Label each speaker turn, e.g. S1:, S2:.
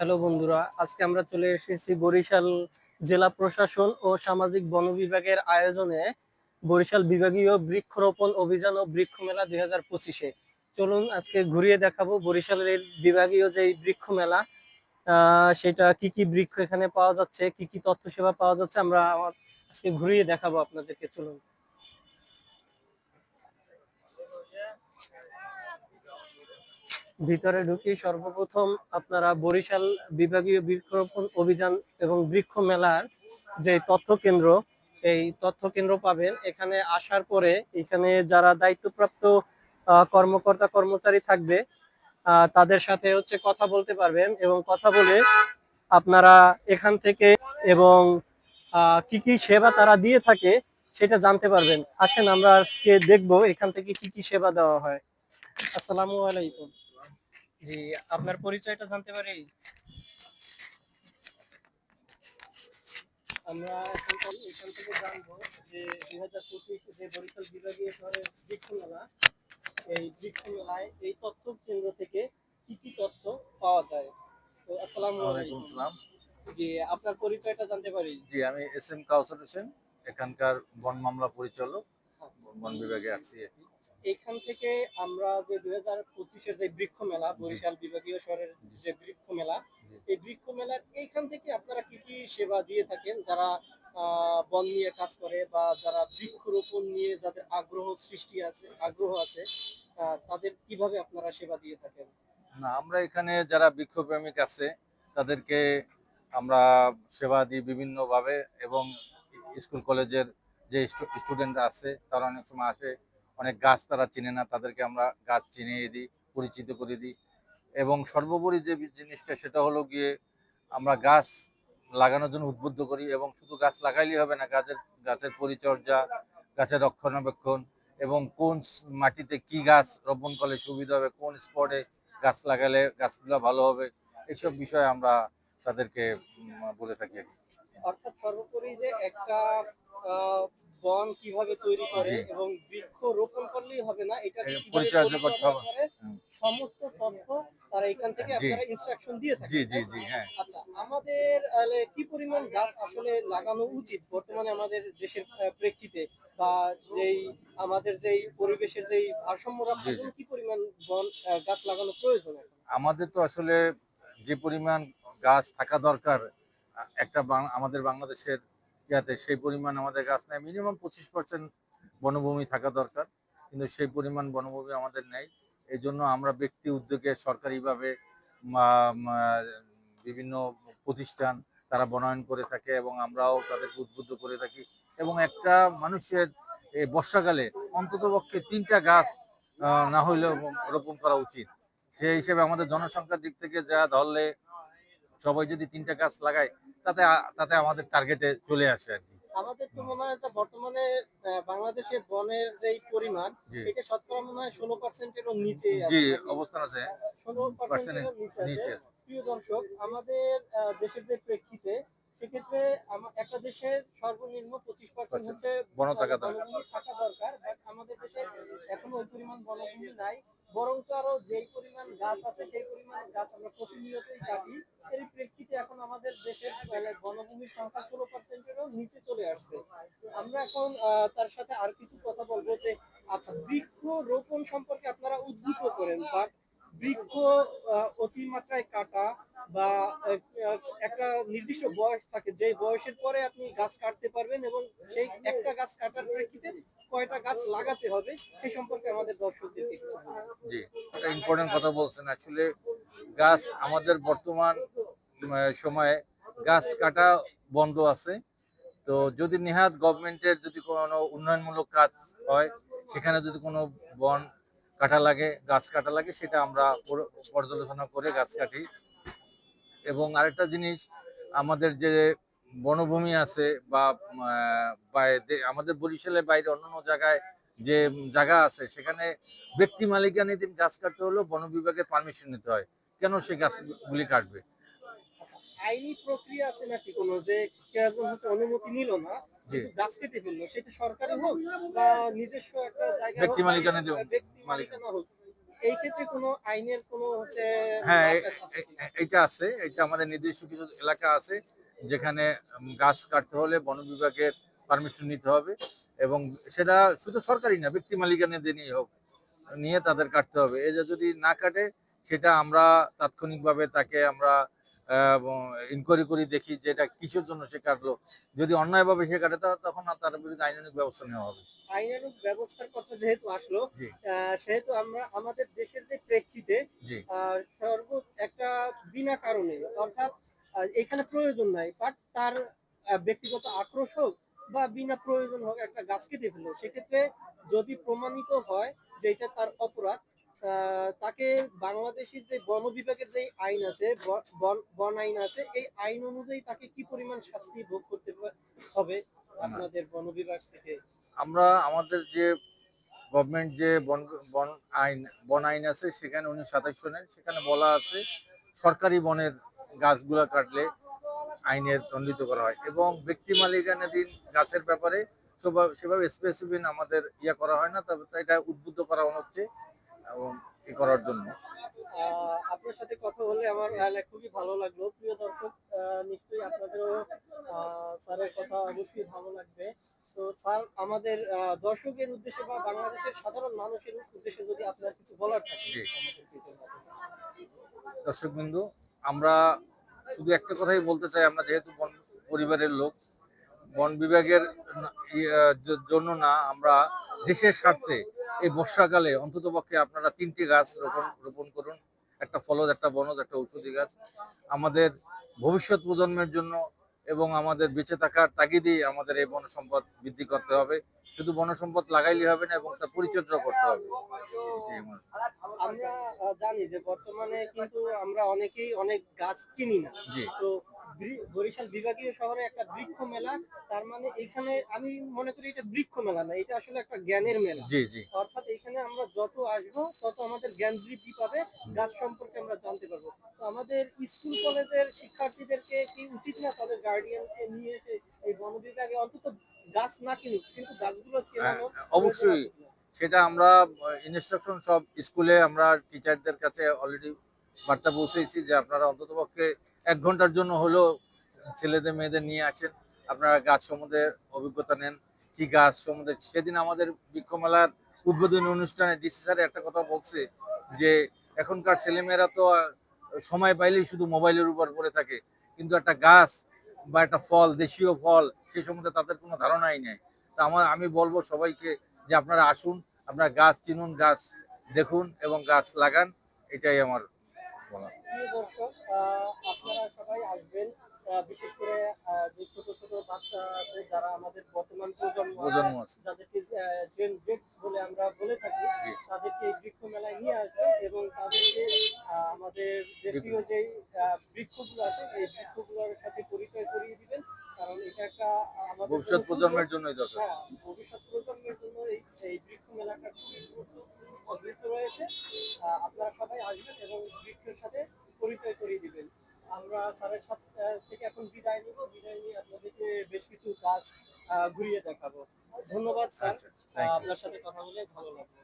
S1: Hello বন্ধুরা, আজকে আমরা চলে এসেছি বরিশাল জেলা প্রশাসন ও সামাজিক বন বিভাগের আয়োজনে বরিশাল বিভাগীয় বৃক্ষরোপণ অভিযান ও বৃক্ষ মেলা দুই হাজার পঁচিশে। চলুন আজকে ঘুরিয়ে দেখাবো বরিশালের বিভাগীয় যে বৃক্ষ মেলা সেটা কি কি বৃক্ষ এখানে পাওয়া যাচ্ছে, কি কি তথ্য সেবা পাওয়া যাচ্ছে, আমার- আজকে ঘুরিয়ে দেখাবো আপনাদেরকে। চলুন। ভিতরে ঢুকি সর্বপ্রথম আপনারা বরিশাল বিভাগীয় বৃক্ষরোপণ অভিযান এবং বৃক্ষ মেলার যে তথ্য কেন্দ্র এই তথ্য কেন্দ্র পাবেন। এখানে আসার পরে এখানে যারা দায়িত্বপ্রাপ্ত কর্মকর্তা, কর্মচারী থাকবে তাদের সাথে হচ্ছে কথা বলতে পারবেন এবং কথা বলে আপনারা এখান থেকে এবং কি কি সেবা তারা দিয়ে থাকে সেটা জানতে পারবেন। আসেন আমরা আজকে দেখব এখান থেকে কি কি সেবা দেওয়া হয়। আসসালামু আলাইকুম। জি আপনার পরিচয়টা জানতে পারি? আমরা এখন এখান থেকে জানব যে দুই হাজার পঁচিশ যে বরিশাল বিভাগীয় শহরের বৃক্ষ মেলা এই বৃক্ষ মেলায় এই তথ্য কেন্দ্র থেকে কি কি তথ্য পাওয়া যায়? তো আসসালামু আলাইকুম। জি আপনার পরিচয়টা জানতে পারি?
S2: জি আমি এস এম কাউসার হোসেন এখানকার বন মামলা পরিচালক। বন বিভাগে আছি।
S1: এখান থেকে আমরা যে দুই হাজার পঁচিশের যে বৃক্ষ মেলা বরিশাল বিভাগীয় শহরের যে বৃক্ষ মেলা এই বৃক্ষ মেলার এইখান থেকে আপনারা কি কি সেবা দিয়ে থাকেন? যারা বন নিয়ে কাজ করে বা যারা বৃক্ষরোপণ নিয়ে যাদের আগ্রহ সৃষ্টি আছে আগ্রহ আছে তাদের কীভাবে আপনারা সেবা দিয়ে থাকেন?
S2: না আমরা এখানে যারা বৃক্ষপ্রেমিক আছে তাদেরকে আমরা সেবা দিই বিভিন্নভাবে এবং স্কুল কলেজের যে স্টুডেন্ট আছে তারা অনেক সময় আসে অনেক গাছ তারা চিনে না, তাদেরকে আমরা গাছ চিনিয়ে দিই, পরিচিত করে দিই। এবং সর্বোপরি যে জিনিসটা, সেটা হলো গিয়ে আমরা গাছ লাগানোর জন্য উদ্বুদ্ধ করি এবং শুধু গাছ লাগাইলেই হবে না, গাছের গাছের পরিচর্যা, গাছের রক্ষণাবেক্ষণ এবং কোন মাটিতে কি গাছ রোপণ করলে সুবিধা হবে, কোন স্পটে গাছ লাগালে গাছগুলো ভালো হবে এইসব বিষয়ে আমরা তাদেরকে বলে থাকি।
S1: অর্থাৎ সর্বোপরি যে একটা বন কীভাবে তৈরি করে এবং বৃক্ষ রোপণ করলেই হবে না এটা
S2: পরিচর্যা করতে হবে।
S1: সমস্ত তথ্য তারা এখান থেকে আপনারা ইনস্ট্রাকশন দিয়ে থাকেন
S2: জি জি জি হ্যাঁ।
S1: আচ্ছা আমাদের কি পরিমাণ গাছ আসলে লাগানো উচিত বর্তমানে আমাদের দেশের প্রেক্ষিতে? বা যেই আমাদের যেই পরিবেশের যেই ভারসাম্য রাখার। জন্য কি পরিমাণ বন গাছ লাগানো প্রয়োজন
S2: আমাদের তো আসলে যে পরিমাণ গাছ থাকা দরকার একটা আমাদের বাংলাদেশের ইয়াতে সেই পরিমাণ আমাদের গাছ নেয় মিনিমাম পঁচিশ পার্সেন্ট বনভূমি থাকা দরকার, কিন্তু সেই পরিমাণ বনভূমি আমাদের নেই। এই জন্য আমরা ব্যক্তি উদ্যোগে সরকারিভাবে বিভিন্ন প্রতিষ্ঠান তারা বনায়ন করে থাকে এবং আমরাও তাদেরকে উদ্বুদ্ধ করে থাকি। এবং একটা মানুষের এই বর্ষাকালে অন্তত পক্ষে তিনটা গাছ না হইলেও রোপণ করা উচিত। সেই হিসেবে আমাদের জনসংখ্যার দিক থেকে যা ধরলে সবাই যদি তিনটা গাছ লাগায় তাতে তাতে আমাদের টার্গেটে চলে আসে আর কি।
S1: আমাদের তো মনে হয় বর্তমানে আহ, বাংলাদেশে বনের যেই পরিমাণ এটা শতকরা মনে হয় ষোলো পার্সেন্টেরও নিচে
S2: জি অবস্থান আছে
S1: ষোলো পার্সেন্টেরও নিচে প্রিয় দর্শক আমাদের দেশের যে প্রেক্ষিতে সেক্ষেত্রে একটা দেশের সর্বনিম্ন পঁচিশ পার্সেন্ট হচ্ছে
S2: বন থাকা দরকার।
S1: থাকা দরকার বাট আমাদের দেশে এখনও ওই পরিমাণ বনভূমি নাই। বরঞ্চ আরও যেই পরিমাণ গাছ আছে সেই পরিমাণ গাছ আমরা প্রতিনিয়তই কাটি এর প্রেক্ষিতে এখন আমাদের দেশের আহ, বনভূমির সংখ্যা ষোলো পার্সেন্টেরও নিচে চলে আসছে। আমরা এখন তার সাথে আর কিছু কথা বলব যে আচ্ছা বৃক্ষ রোপণ সম্পর্কে আপনারা উদ্বুদ্ধ করেন বা বৃক্ষ অতিমাত্রায় কাটা বা একটা নির্দিষ্ট বয়স থাকে। যে বয়সের পরে আপনি গাছ কাটতে পারবেন এবং সেই একটা গাছ কাটার প্রেক্ষিতে কয়টা গাছ লাগাতে হবে সেই সম্পর্কে আমাদের দর্শকদেরকে কিছু
S2: জি, একটা ইম্পর্টেন্ট কথা বলছেন। আসলে গাছ আমাদের বর্তমান সময়ে গাছ কাটা বন্ধ আছে। তো যদি নেহাত গভর্নমেন্টের যদি কোনো উন্নয়নমূলক কাজ হয়, সেখানে যদি কোনো বন কাটা লাগে, গাছ কাটা লাগে, সেটা আমরা পর্যালোচনা করে গাছ কাটি। এবং আরেকটা জিনিস, আমাদের যে বনভূমি আছে বা আমাদের বরিশালের বাইরে অন্যান্য জায়গায় যে জায়গা আছে, সেখানে ব্যক্তি মালিকানাধীন গাছ কাটতে হলেও বন বিভাগের পারমিশন নিতে হয়। কেন সে গাছগুলি কাটবে?
S1: আইনি প্রক্রিয়া আছে নাকি কোনো? যে অনুমতি নিল না গাছ কেটে ফেলল সেটা সরকারি হোক বা নিজস্ব একটা জায়গা
S2: ব্যক্তি
S1: মালিকানা হোক এই ক্ষেত্রে কোনো আইনের কোনো হচ্ছে
S2: হ্যাঁ এ- এ-? এ- এটা আছে এটা আমাদের নির্দিষ্ট কিছু এলাকা আছে যেখানে গাছ কাটতে হলে বন বিভাগের পারমিশন নিতে হবে এবং সেটা শুধু সরকারি না ব্যক্তি মালিকানাদের নিয়ে হোক নিয়ে তাদের কাটতে হবে। যে যদি না কাটে সেটা আমরা তাৎক্ষণিকভাবে তাকে আমরা ইনকোয়ারি করি দেখি যে এটা কিসের জন্য সে কাটলো। যদি অন্যায়ভাবে সে কাটে তা- তখন তার বিরুদ্ধে আইনানুগ ব্যবস্থা নেওয়া হবে।
S1: আইনানুগ ব্যবস্থার কথা যেহেতু আসলো সেহেতু আমরা আমাদের দেশের যে প্রেক্ষিতে সর্ব একটা বিনা কারণে অর্থাৎ এখানে প্রয়োজন নাই বাট তার ব্যক্তিগত আক্রোশ হোক বা বিনা প্রয়োজন হোক একটা গাছ কেটে ফেলল সেক্ষেত্রে যদি প্রমাণিত হয় যে এটা তার অপরাধ তাকে বাংলাদেশের যে বন বিভাগের যে আইন আছে, বন- আইন আছে, এই আইন অনুযায়ী তাকে কি পরিমাণ শাস্তি ভোগ করতে হবে আপনাদের বন বিভাগ থেকে?
S2: আমরা আমাদের যে গভর্নমেন্ট যে বন বন আইন বন আইন আছে, সেখানে উনি সাতাশ সনের সেখানে বলা আছে, সরকারি বনের গাছগুলো কাটলে আইনের দণ্ডিত করা হয় এবং ব্যক্তি মালিকানাধীন গাছের ব্যাপারে সেভাবে- স্পেসিফিক আমাদের ইয়ে করা হয় না, তবে এটা উদ্বুদ্ধ করা হচ্ছে। এবং ই করার জন্য।
S1: আপনার সাথে কথা বলে আমার খুবই ভালো লাগল। প্রিয় দর্শক নিশ্চয়ই আপনাদেরও স্যারের কথা অবশ্যই ভালো লাগবে। তো স্যার আমাদের দর্শকের উদ্দেশ্যে বা বাংলাদেশের সাধারণ মানুষের উদ্দেশ্যে যদি আপনার কিছু বলার থাকে।
S2: দর্শক বিন্দু আমরা শুধু একটা কথাই বলতে চাই আমরা যেহেতু পরিবারের লোক বন বিভাগের না- ই- আহ, জ- জন্য না আমরা দেশের স্বার্থে এই বর্ষাকালে অন্তত পক্ষে আপনারা তিনটি গাছ রোপণ রোপণ করুন। একটা ফলজ একটা বনজ একটা ঔষধি গাছ। আমাদের ভবিষ্যৎ প্রজন্মের জন্য এবং আমাদের বেঁচে থাকার তাগিদেই আমাদের এই বন সম্পদ বৃদ্ধি করতে হবে। শুধু বন সম্পদ লাগাইলে হবে না এবং তার পরিচর্যা করতে হবে। আমরা
S1: জানি যে বর্তমানে কিন্তু আমরা অনেকেই অনেক গাছ কিনি না। তো বরিশাল বিভাগীয় শহরে একটা বৃক্ষ মেলা তার মানে এখানে আমি মনে করি এটা বৃক্ষ মেলা না এটা আসলে একটা জ্ঞানের মেলা।
S2: জি জি।
S1: অর্থাৎ এখানে আমরা যত আসব তত আমাদের জ্ঞান বৃদ্ধি পাবে গাছ সম্পর্কে আমরা জানতে পারব। তো আমাদের স্কুল কলেজের শিক্ষার্থীদেরকে কি উচিত না তাদের গার্ডিয়ানকে নিয়ে এসে এই বন বিভাগে অন্তত গাছ না কিনুক কিন্তু গাছগুলো চেনানো
S2: হ্যাঁ, অবশ্যই। সেটা আমরা ইনস্ট্রাকশন সব স্কুলে আমরা টিচারদের কাছে অলরেডি বার্তা পৌঁছেছি যে আপনারা অন্ততপক্ষে এক ঘণ্টার জন্য হলেও ছেলেদের, মেয়েদের নিয়ে আসেন। আপনারা গাছ সম্বন্ধে অভিজ্ঞতা নেন, কি গাছ সম্বন্ধে। সেদিন আমাদের বৃক্ষমেলার উদ্বোধনী অনুষ্ঠানে ডিসি স্যার একটা কথা বলছে যে, এখনকার ছেলেমেয়েরা তো সময় পাইলেই শুধু মোবাইলের উপর পড়ে থাকে। কিন্তু একটা গাছ বা একটা ফল, দেশীয় ফল, সেই সম্বন্ধে তাদের কোনো ধারণাই নেই। তা আমার, আমি বলব সবাইকে যে আপনারা আসুন, আপনারা গাছ চিনুন, গাছ দেখুন এবং গাছ লাগান। এটাই আমার
S1: দর্শক আহ, আপনারা সবাই আসবেন বিশেষ করে যে ছোট ছোট বাচ্চাদের যারা আমাদের বর্তমান প্রজন্ম যাদেরকে জেন বলে আমরা বলে থাকি তাদেরকে এই বৃক্ষ মেলায় নিয়ে এবং তাদেরকে আমাদের দেশীয় যে বৃক্ষগুলো আছে এই বৃক্ষগুলোর সাথে পরিচয় করিয়ে দিবেন কারণ এটা একটা আমাদের
S2: ভবিষ্যৎ প্রজন্মের জন্যই দরকার
S1: হ্যাঁ, ভবিষ্যৎ প্রজন্মের জন্য এই বৃক্ষ মেলাটা খুবই গুরুত্ব- গুরুত্ব রয়েছে। আপনারা সবাই আসবেন এবং বৃক্ষের সাথে পরিচয় করিয়ে দিবেন। আমরা সাড়ে সাথে থেকে এখন বিদায় নিব। বিদায় নিয়ে আপনাদেরকে বেশ কিছু কাজ ঘুরিয়ে দেখাবো। ধন্যবাদ স্যার।
S2: আচ্ছা
S1: আপনার সাথে কথা বলে ভালো লাগল।